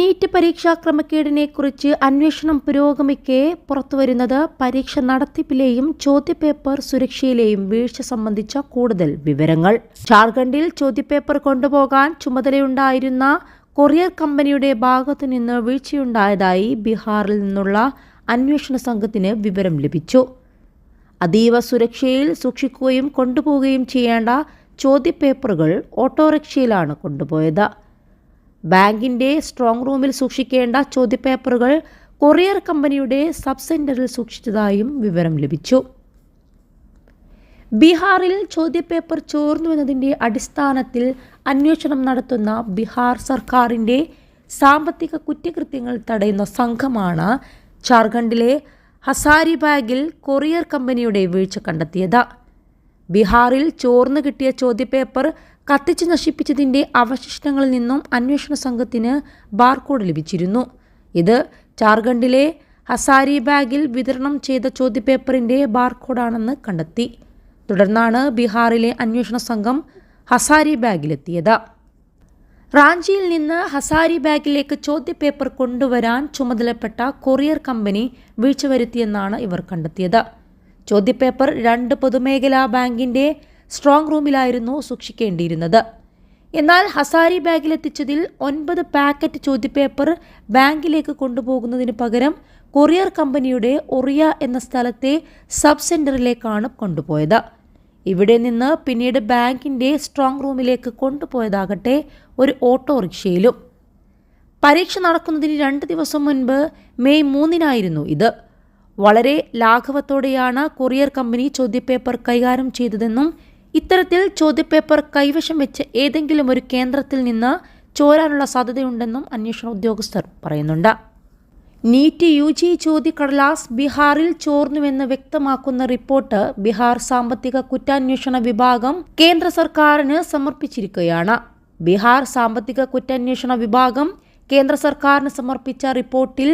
NEET പരീക്ഷാ ക്രമക്കേടിനെ കുറിച്ച് അന്വേഷണം പുരോഗമിക്കെ പുറത്തുവരുന്നത് പരീക്ഷ നടത്തിപ്പിലെയും ചോദ്യപേപ്പർ സുരക്ഷയിലെയും വീഴ്ച സംബന്ധിച്ച കൂടുതൽ വിവരങ്ങൾ. ജാർഖണ്ഡിൽ ചോദ്യപേപ്പർ കൊണ്ടുപോകാൻ ചുമതലയുണ്ടായിരുന്ന കൊറിയർ കമ്പനിയുടെ ഭാഗത്തു നിന്ന് വീഴ്ചയുണ്ടായതായി ബീഹാറിൽ നിന്നുള്ള അന്വേഷണ സംഘത്തിന് വിവരം ലഭിച്ചു. അതീവ സുരക്ഷയിൽ സൂക്ഷിക്കുകയും കൊണ്ടുപോവുകയും ചെയ്യേണ്ട ചോദ്യപേപ്പറുകൾ ഓട്ടോറിക്ഷയിലാണ് കൊണ്ടുപോയത്. ബാങ്കിന്റെ സ്ട്രോങ് റൂമിൽ സൂക്ഷിക്കേണ്ട ചോദ്യപേപ്പറുകൾ കൊറിയർ കമ്പനിയുടെ സബ് സെന്ററിൽ സൂക്ഷിച്ചതായും വിവരം ലഭിച്ചു. ബീഹാറിൽ ചോദ്യപേപ്പർ ചോർന്നുവെന്നതിന്റെ അടിസ്ഥാനത്തിൽ അന്വേഷണം നടത്തുന്ന ബീഹാർ സർക്കാരിന്റെ സാമ്പത്തിക കുറ്റകൃത്യങ്ങൾ തടയുന്ന സംഘമാണ് ജാർഖണ്ഡിലെ ഹസാരിബാഗിൽ കൊറിയർ കമ്പനിയുടെ വീഴ്ച കണ്ടെത്തിയത്. ബീഹാറിൽ ചോർന്നു കിട്ടിയ ചോദ്യപേപ്പർ കത്തിച്ച് നശിപ്പിച്ചതിന്റെ അവശിഷ്ടങ്ങളിൽ നിന്നും അന്വേഷണ സംഘത്തിന് ബാർകോഡ് ലഭിച്ചിരുന്നു. ഇത് ജാർഖണ്ഡിലെ ഹസാരിബാഗിൽ വിതരണം ചെയ്ത ചോദ്യപേപ്പറിന്റെ ബാർകോഡാണെന്ന് കണ്ടെത്തി. തുടർന്നാണ് ബീഹാറിലെ അന്വേഷണ സംഘം ഹസാരി ബാഗിലെത്തിയത്. റാഞ്ചിയിൽ നിന്ന് ഹസാരി ബാഗിലേക്ക് ചോദ്യപേപ്പർ കൊണ്ടുവരാൻ ചുമതലപ്പെട്ട കൊറിയർ കമ്പനി വീഴ്ച വരുത്തിയെന്നാണ് ഇവർ കണ്ടെത്തിയത്. ചോദ്യപേപ്പർ രണ്ട് പൊതുമേഖലാ ബാങ്കിന്റെ സ്ട്രോങ് റൂമിലായിരുന്നു സൂക്ഷിക്കേണ്ടിയിരുന്നത്. എന്നാൽ ഹസാരി ബാഗിലെത്തിച്ചതിൽ ഒൻപത് പാക്കറ്റ് ചോദ്യപേപ്പർ ബാങ്കിലേക്ക് കൊണ്ടുപോകുന്നതിന് പകരം കൊറിയർ കമ്പനിയുടെ ഒറിയ എന്ന സ്ഥലത്തെ സബ് സെന്ററിലേക്കാണ് കൊണ്ടുപോയത്. ഇവിടെ നിന്ന് പിന്നീട് ബാങ്കിന്റെ സ്ട്രോങ് റൂമിലേക്ക് കൊണ്ടുപോയതാകട്ടെ ഒരു ഓട്ടോറിക്ഷയിലും. പരീക്ഷ നടക്കുന്നതിന് രണ്ട് ദിവസം മുൻപ് മെയ് മൂന്നിനായിരുന്നു ഇത്. വളരെ ലാഘവത്തോടെയാണ് കൊറിയർ കമ്പനി ചോദ്യപേപ്പർ കൈകാര്യം ചെയ്തതെന്നും ഇത്തരത്തിൽ ചോദ്യപേപ്പർ കൈവശം വെച്ച് ഏതെങ്കിലും ഒരു കേന്ദ്രത്തിൽ നിന്ന് ചോരാനുള്ള സാധ്യതയുണ്ടെന്നും അന്വേഷണ ഉദ്യോഗസ്ഥർ പറയുന്നുണ്ട്. നീറ്റ് യു ജി ചോദ്യക്കടലാസ് ബീഹാറിൽ ചോർന്നുവെന്ന് വ്യക്തമാക്കുന്ന റിപ്പോർട്ട് ബീഹാർ സാമ്പത്തിക കുറ്റാന്വേഷണ വിഭാഗം കേന്ദ്ര സർക്കാരിന് സമർപ്പിച്ചിരിക്കുകയാണ്. ബീഹാർ സാമ്പത്തിക കുറ്റാന്വേഷണ വിഭാഗം കേന്ദ്ര സർക്കാരിന് സമർപ്പിച്ച റിപ്പോർട്ടിൽ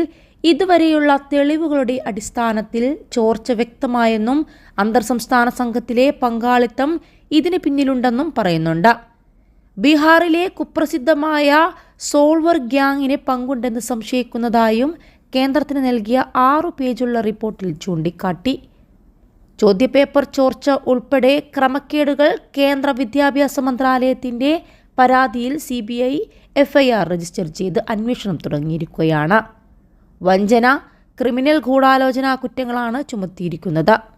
ഇതുവരെയുള്ള തെളിവുകളുടെ അടിസ്ഥാനത്തിൽ ചോർച്ച വ്യക്തമായെന്നും അന്തർ സംസ്ഥാന സംഘത്തിലെ പങ്കാളിത്തം ഇതിന് പിന്നിലുണ്ടെന്നും പറയുന്നുണ്ട്. ബീഹാറിലെ കുപ്രസിദ്ധമായ സോൾവർ ഗ്യാങ്ങിന് പങ്കുണ്ടെന്ന് സംശയിക്കുന്നതായും കേന്ദ്രത്തിന് നൽകിയ ആറു പേജുള്ള റിപ്പോർട്ടിൽ ചൂണ്ടിക്കാട്ടി. ചോദ്യപേപ്പർ ചോർച്ച ഉൾപ്പെടെ ക്രമക്കേടുകൾ കേന്ദ്ര വിദ്യാഭ്യാസ മന്ത്രാലയത്തിന്റെ പരാതിയിൽ C B I FIR register ചെയ്ത് അന്വേഷണം തുടങ്ങിയിരിക്കുകയാണ്. വഞ്ചന ക്രിമിനൽ ഗൂഢാലോചന കുറ്റങ്ങളാണ് ചുമത്തിയിരിക്കുന്നത്.